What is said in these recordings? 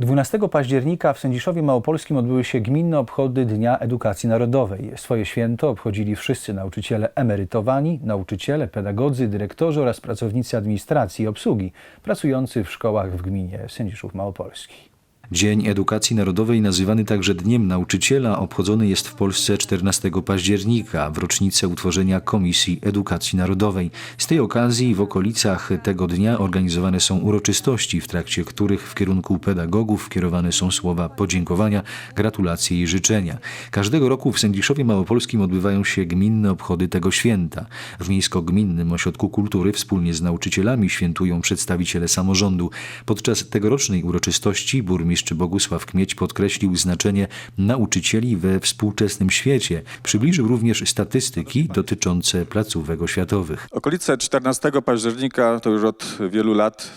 12 października w Sędziszowie Małopolskim odbyły się gminne obchody Dnia Edukacji Narodowej. Swoje święto obchodzili wszyscy nauczyciele emerytowani, nauczyciele, pedagodzy, dyrektorzy oraz pracownicy administracji i obsługi pracujący w szkołach w gminie Sędziszów Małopolskich. Dzień Edukacji Narodowej, nazywany także Dniem Nauczyciela, obchodzony jest w Polsce 14 października, w rocznicę utworzenia Komisji Edukacji Narodowej. Z tej okazji w okolicach tego dnia organizowane są uroczystości, w trakcie których w kierunku pedagogów kierowane są słowa podziękowania, gratulacje i życzenia. Każdego roku w Sędziszowie Małopolskim odbywają się gminne obchody tego święta. W Miejsko-Gminnym Ośrodku Kultury wspólnie z nauczycielami świętują przedstawiciele samorządu. Podczas tegorocznej uroczystości burmistrz Bogusław Kmieć podkreślił znaczenie nauczycieli we współczesnym świecie. Przybliżył również statystyki dotyczące placówek oświatowych. Okolice 14 października to już od wielu lat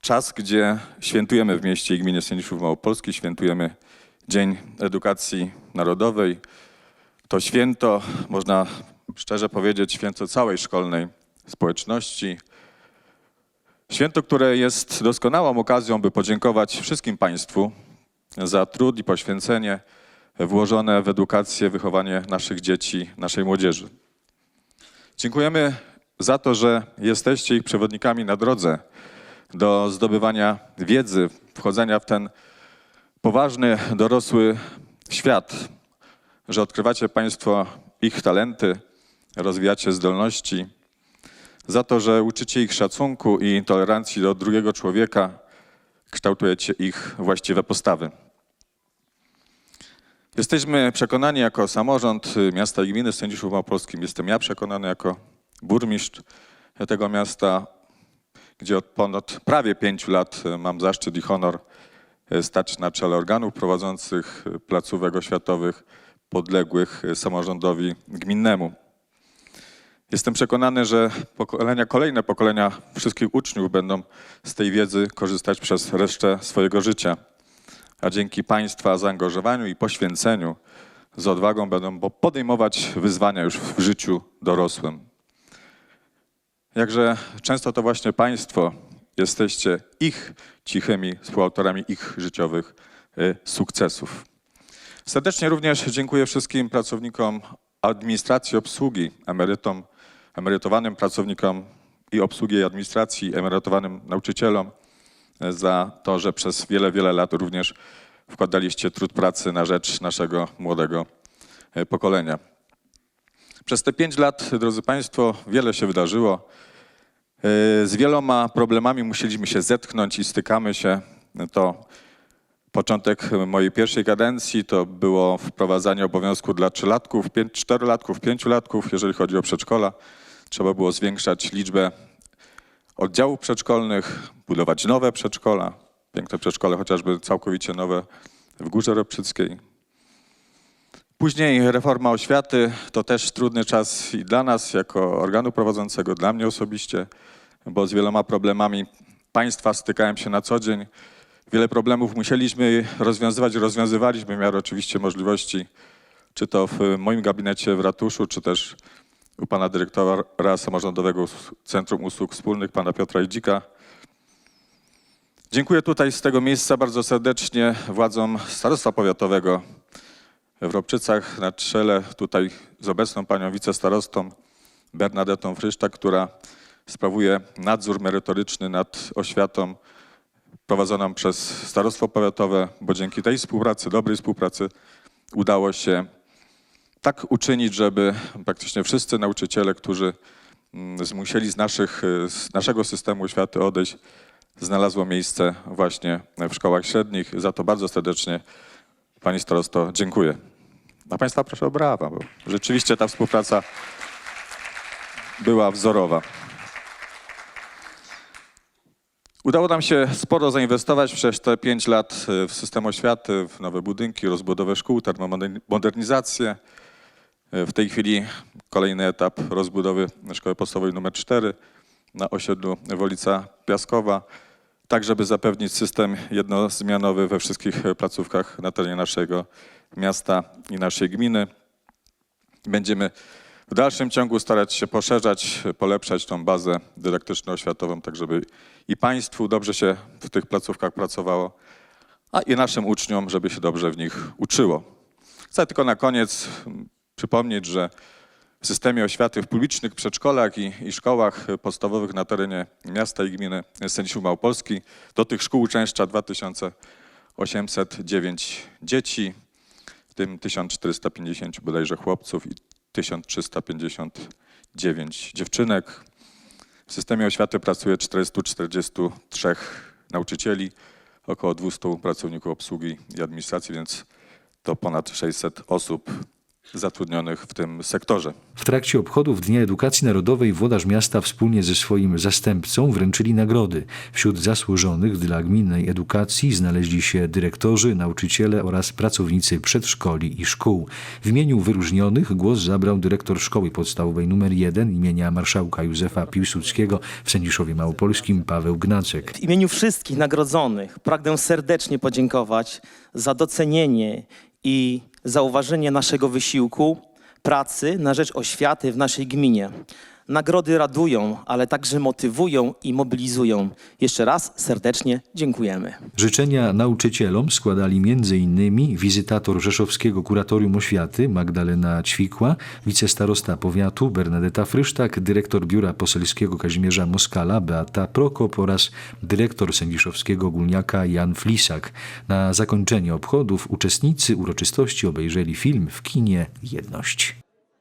czas, gdzie świętujemy w mieście i gminie Sędziszów Małopolski, świętujemy Dzień Edukacji Narodowej. To święto, można szczerze powiedzieć, święto całej szkolnej społeczności. Święto, które jest doskonałą okazją, by podziękować wszystkim Państwu za trud i poświęcenie włożone w edukację, wychowanie naszych dzieci, naszej młodzieży. Dziękujemy za to, że jesteście ich przewodnikami na drodze do zdobywania wiedzy, wchodzenia w ten poważny, dorosły świat, że odkrywacie Państwo ich talenty, rozwijacie zdolności, za to, że uczycie ich szacunku i tolerancji do drugiego człowieka, kształtujecie ich właściwe postawy. Jesteśmy przekonani jako samorząd miasta i gminy Sędziszów Małopolskim, jestem ja przekonany jako burmistrz tego miasta, gdzie od ponad prawie pięciu lat mam zaszczyt i honor stać na czele organów prowadzących placówek oświatowych podległych samorządowi gminnemu. Jestem przekonany, że pokolenia, kolejne pokolenia wszystkich uczniów będą z tej wiedzy korzystać przez resztę swojego życia. A dzięki Państwa zaangażowaniu i poświęceniu z odwagą będą podejmować wyzwania już w życiu dorosłym. Jakże często to właśnie Państwo jesteście ich cichymi współautorami ich życiowych y, sukcesów. Serdecznie również dziękuję wszystkim pracownikom administracji, obsługi, emerytom, emerytowanym pracownikom i obsługi i administracji, emerytowanym nauczycielom za to, że przez wiele, wiele lat również wkładaliście trud pracy na rzecz naszego młodego e, pokolenia. Przez te pięć lat, drodzy Państwo, wiele się wydarzyło. E, Z wieloma problemami musieliśmy się zetknąć i stykamy się. To Początek mojej pierwszej kadencji to było wprowadzanie obowiązku dla trzylatków, czterolatków, pięciolatków, jeżeli chodzi o przedszkola. Trzeba było zwiększać liczbę oddziałów przedszkolnych, budować nowe przedszkola. Piękne przedszkole, chociażby całkowicie nowe w Górze Ropczyckiej. Później reforma oświaty to też trudny czas i dla nas, jako organu prowadzącego, dla mnie osobiście, bo z wieloma problemami państwa stykałem się na co dzień. Wiele problemów musieliśmy rozwiązywać, rozwiązywaliśmy w miarę oczywiście możliwości, czy to w moim gabinecie w ratuszu, czy też u pana dyrektora Samorządowego Centrum Usług Wspólnych, pana Piotra Idzika. Dziękuję tutaj z tego miejsca bardzo serdecznie władzom Starostwa Powiatowego w Robczycach na czele tutaj z obecną panią wicestarostą Bernadetą Frysztak, która sprawuje nadzór merytoryczny nad oświatą prowadzoną przez Starostwo Powiatowe, bo dzięki tej współpracy, dobrej współpracy udało się tak uczynić, żeby praktycznie wszyscy nauczyciele, którzy mm, zmusieli z, naszych, z naszego systemu oświaty odejść, znalazło miejsce właśnie w szkołach średnich. Za to bardzo serdecznie Pani Starosto dziękuję. A Państwa proszę o brawa, bo rzeczywiście ta współpraca była wzorowa. Udało nam się sporo zainwestować przez te pięć lat y, w system oświaty, w nowe budynki, rozbudowę szkół, termomodernizację. Y, W tej chwili kolejny etap rozbudowy szkoły podstawowej numer 4 na osiedlu Wolica Piaskowa, tak żeby zapewnić system jednozmianowy we wszystkich placówkach na terenie naszego miasta i naszej gminy. Będziemy w dalszym ciągu starać się poszerzać, polepszać tą bazę dydaktyczno-oświatową, tak żeby i Państwu dobrze się w tych placówkach pracowało, a i naszym uczniom, żeby się dobrze w nich uczyło. Chcę tylko na koniec mm, przypomnieć, że w systemie oświaty w publicznych przedszkolach i, i szkołach podstawowych na terenie miasta i gminy Sędziszów Małopolski do tych szkół uczęszcza 2809 dzieci, w tym 1450 bodajże chłopców i 1359 dziewczynek. W systemie oświaty pracuje 443 nauczycieli, około 200 pracowników obsługi i administracji, więc to ponad 600 osób zatrudnionych w tym sektorze. W trakcie obchodów Dnia Edukacji Narodowej włodarz miasta wspólnie ze swoim zastępcą wręczyli nagrody. Wśród zasłużonych dla gminnej edukacji znaleźli się dyrektorzy, nauczyciele oraz pracownicy przedszkoli i szkół. W imieniu wyróżnionych głos zabrał dyrektor Szkoły Podstawowej nr 1 imienia marszałka Józefa Piłsudskiego w Sędziszowie Małopolskim Paweł Gnacek. W imieniu wszystkich nagrodzonych pragnę serdecznie podziękować za docenienie i zauważenie naszego wysiłku, pracy na rzecz oświaty w naszej gminie. Nagrody radują, ale także motywują i mobilizują. Jeszcze raz serdecznie dziękujemy. Życzenia nauczycielom składali m.in. wizytator Rzeszowskiego Kuratorium Oświaty Magdalena Ćwikła, wicestarosta powiatu Bernadeta Frysztak, dyrektor Biura Poselskiego Kazimierza Moskala Beata Prokop oraz dyrektor Sędziszowskiego Ogólniaka Jan Flisak. Na zakończenie obchodów uczestnicy uroczystości obejrzeli film w kinie Jedność.